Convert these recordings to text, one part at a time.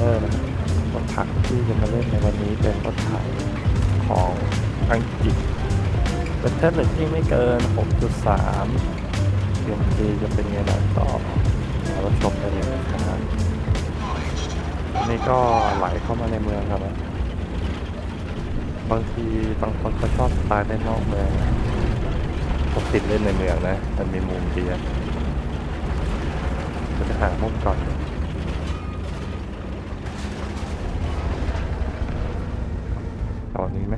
เนอร์นะครับรถถังที่จะมาเล่นในวันนี้เป็นรถถังของอังกฤษเป็นเทสเลตที่ไม่เกิน 6.3เกมดีจะเป็นไงบ้างต่อเราชมกันเลยนะครับอันนี้ก็ไหลเข้ามาในเมืองครับบางทีบางคนก็ชอบสไตล์เล่นนอกเมืองผมติดเล่นในเมืองนะ มันมีมุมดีจะหามุมก่อน ตอนนี้ไหม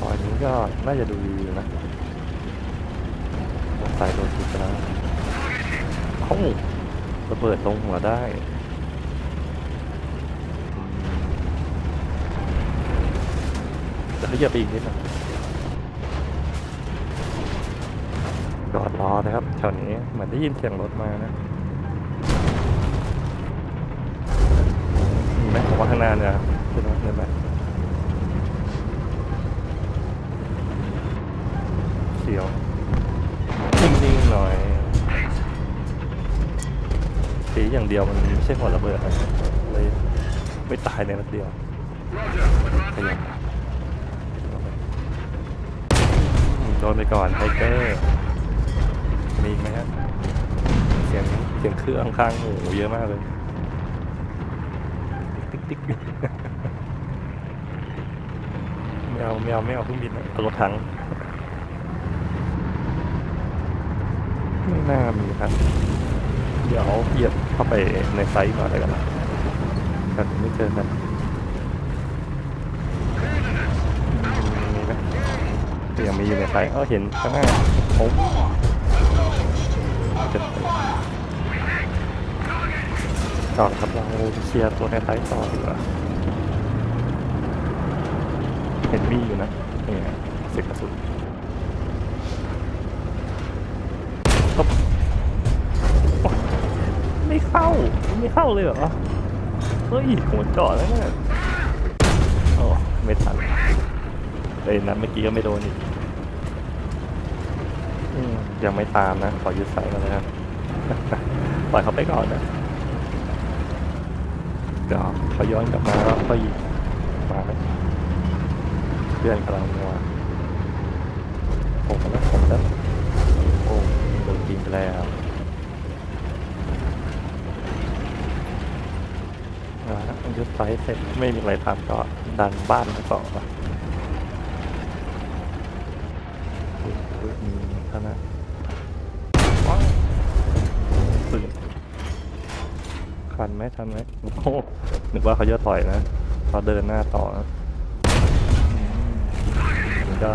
ตอนนี้ก็น่าจะดูดีอยู่นะสายโดนจุดแล้วเอ้าระเบิดตรงหัวได้จะขยับไปอีกนิดนึงจอดรอนะครับแถวนี้เหมือนได้ยินเสียงรถมานะมีไหมผมว่าข้างหน้าเนี่ยขึ้นรถเลยไหมเสียวนิ่งๆหน่อย สีอย่างเดียวมันไม่ใช่หัวระเบิดนะเลยไม่ตายในนัดเดียวขยับโดนไปก่อนไทเกอร์มีไหมฮะเสียงเสียงเครื่องข้างหูเยอะมากเลย ติ๊กติ๊กติ๊กไม่เอาไม่เอาไม่เอาเครื่องบินนะเอารถถัง ไม่น่ามีครับ เดี๋ยวเหยียบเข้าไปในไซต์มาอะไรกันละแต่ไม่เจอกันมีไหมยังมีอยู่ในไซต์เขาเห็นข้างหน้าผมจะต่อครับเราเคลียร์ตัวในไซต์ต่อดีกว่าเห็นมีอยู่นะนี่ไงเสียอ๊บโอ๊ยไม่เข้า ไม่เข้าเลยเหรอ เฮ้ยหัวจอดแล้วเนี่ยโอ้ไม่ทันเลยนั้นเมื่อกี้ก็ไม่โดนอีกยังไม่ตามนะ ขอยึดสายก่อนนะครับปล่อยเขาไปก่อนนะเดี๋ยวเขาย้อนกลับมาแล้วก็ยิงมาเพื่อนกำลังมาผมแล้วผมแล้วโอ้โดนยิงไปแล้วอ่า ยึดไซส์เสร็จไม่มีอะไรทำก็ดันบ้านไปต่อมีเท่านั้นปืนคันไหมทันไหมโอ้หนึกว่าเขาจะต่อยนะเขาเดินหน้าต่อนะมันก็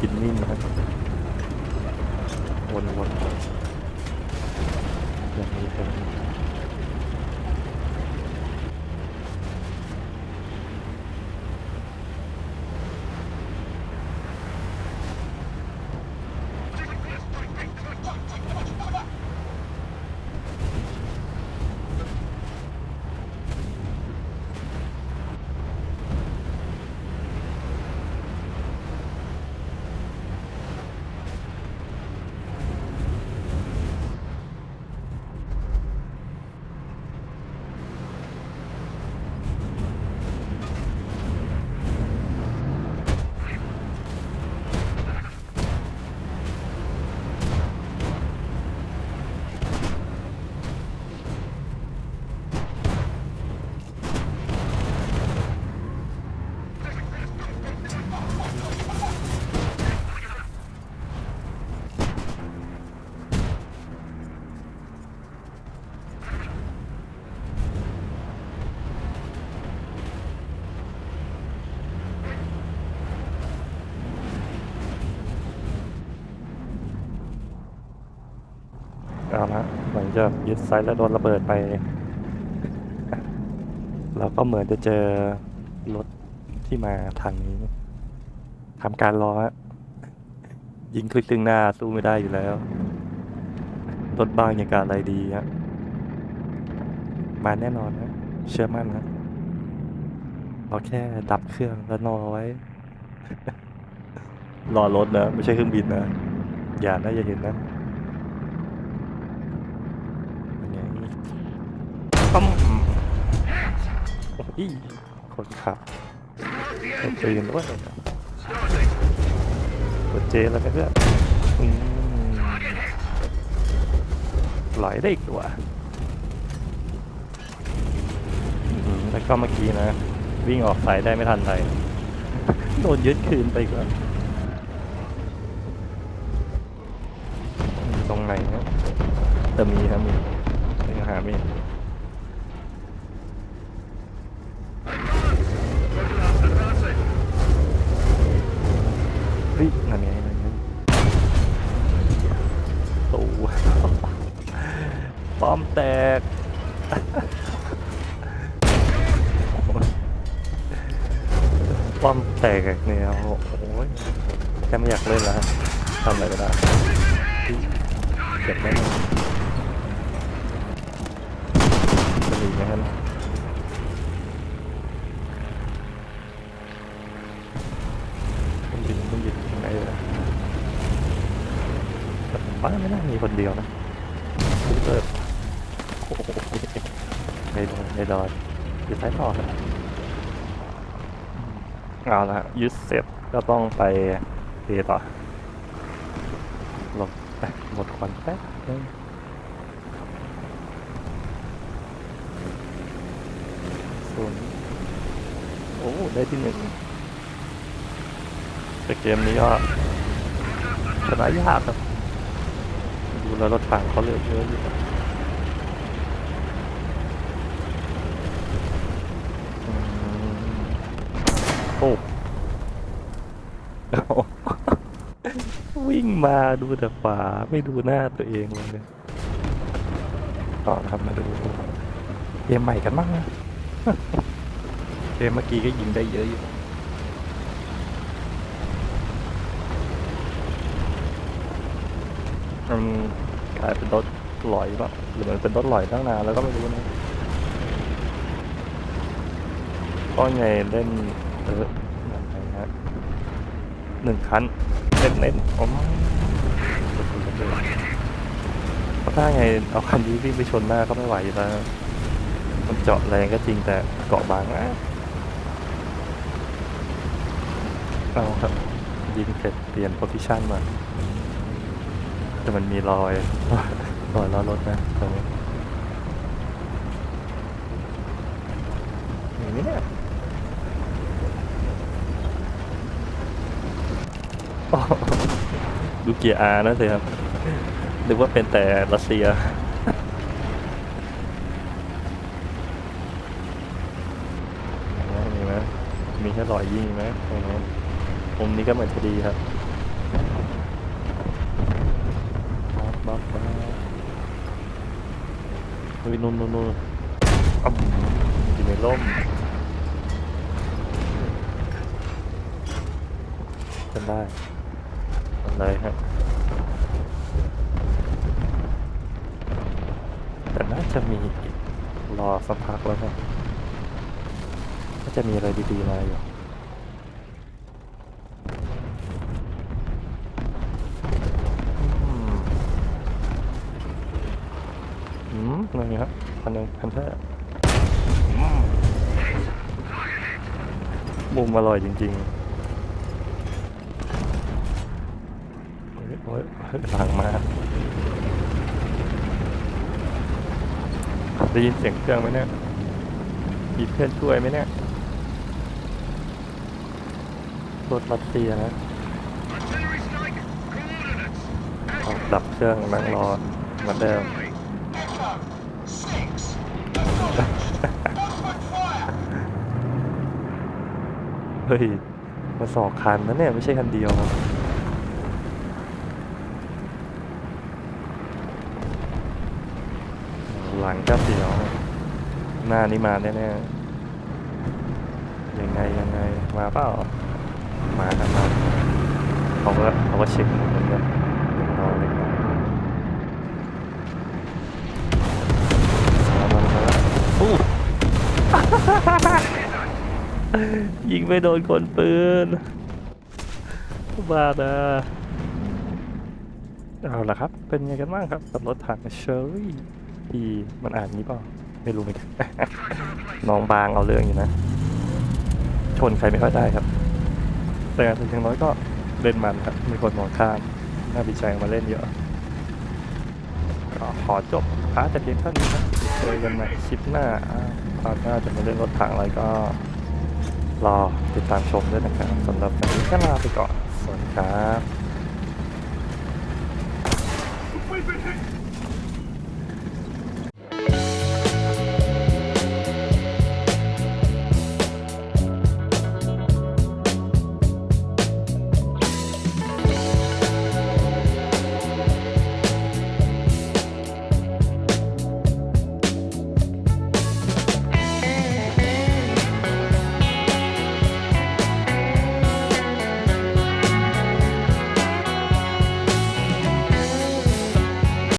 กินนิ่มนะครับวนๆอย่างนี้เป็น จะยึดไซต์แล้วโดนระเบิดไปแล้วก็เหมือนจะเจอรถที่มาทางนี้ทำการรอฮะยิงคลิกตึงหน้าสู้ไม่ได้อยู่แล้วรถบ้างอย่างการอะไรดีฮะมาแน่นอนนะเชื่อมั่นนะเราแค่ดับเครื่องแล้วนอนเอาไว้ รอรถนะ ไม่ใช่เครื่องบินนะ อย่านะอย่าเห็นนะ อีคนขับเอาปืนด้วยกดเจแล้วนะเพื่อนอืมไหลได้อีกตัวแล้วก็เมื่อกี้นะ วิ่งออกสายได้ไม่ทันไรโดนยึดคืนไปก่อนตรงไหนเนี่ยแต่มีครับมียังหาไม่ ป้อมแตก ป้อมแตกเนี่ยโอ้ยแค่ไม่อยากเล่นแล้วฮะทำอะไรก็ได้เก็บได้ไหมจะหนีไหมครับต้องยิงต้องยิงยังไงเลยแต่ผมว่าไม่น่ามีคนเดียวนะ อยู่ท้ต่อครับเอาละยึดเสร็จก็ต้องไปเทต่อหลบไปหมดควันแป๊บนึงส่วนโอ้ ได้ที่หนึ่งแต่เกมนี้ก็ชนะยากครับ ดูแล้วรถถังเขาเหลือเยอะอยู่ โอ้วิ่งมาดูแต่ขวาไม่ดูหน้าตัวเองเลยต่อครับมาดูเกมใหม่กันบ้างนะเกมเมื่อกี้ก็ยิงได้เยอะอยู่มันกลายเป็นรถลอยป่ะหรือมันเป็นรถลอยตั้งนานแล้วก็ไม่รู้นะก็ไงเล่น เอออะไรฮะหนึ่งคันเน้นเน้นๆอ๋อเพราะถ้าไงเอาคันนี้วิ่งไปชนหน้าก็ไม่ไหวอยู่แล้วมันเจาะแรงก็จริงแต่เกาะบางนะเอาครับยิงเสร็จเปลี่ยนโพซิชันมา แต่มันมีรอยรอยล้อรถนะตรงนี้ยนี้เนี่ย อ๋อ ดูเกียร์อาร์นะสิครับนึกว่าเป็นแต่รัสเซีย มีไหมมีแค่รอยยิงไหมตรงนู้นมุมนี้ก็เหมือนจะดีครับบ๊อบบ๊อบบ๊อบเฮ้ยนู่นนู่นนู่นอ้าวอยู่ในร่มจำได้ เลยครับแต่น่าจะมีอีกรอสักพักแล้วครับก็จะมีอะไรดีๆมาอยู่อืมอืมอะไรเงี้ยครับพันหนึ่งพันแท้มุมอร่อยจริง ๆ โอ้ยหลังมาได้ยินเสียงเครื่องไหมเนี่ยมีเพื่อนช่วยไหมเนี่ยรถรัสเซียนะเอาดับเครื่องนั่งรอเหมาเดิมเฮ้ยมาสองคันนะเนี่ย ไม่ใช่คันเดียว หลั งก็เสียวหน้านี่มาแน่ๆยังไงยังไงมาเปล่ามากันมาเขาก็เขาก็เช็คหมดเลยนเรียบร้อยเลยนะมามามาแล้วอู้ยิงไม่โดนคนปืนบ้านะเอาละครับ เป็นไงกันบ้างครับกับรถถังเชอรี่ ที่มันอ่านนี้เปล่าไม่รู้เหมือนกัน น้องบางเอาเรื่องอยู่นะ ชนใครไม่ค่อยได้ครับ แต่ถึงอย่างน้อยก็เล่นมันครับมีคนมองข้ามน่าดีใจมาเล่นเยอะก็ขอจบพาร์ทแต่เพียงเท่านี้นะเจอกันใหม่คลิปหน้าอ่าพาร์ทหน้าจะมาเล่นรถถังอะไรก็ รอติดตามชมด้วยนะครับสำหรับวันนี้ก็ลาไปก่อน สวัสดีครับ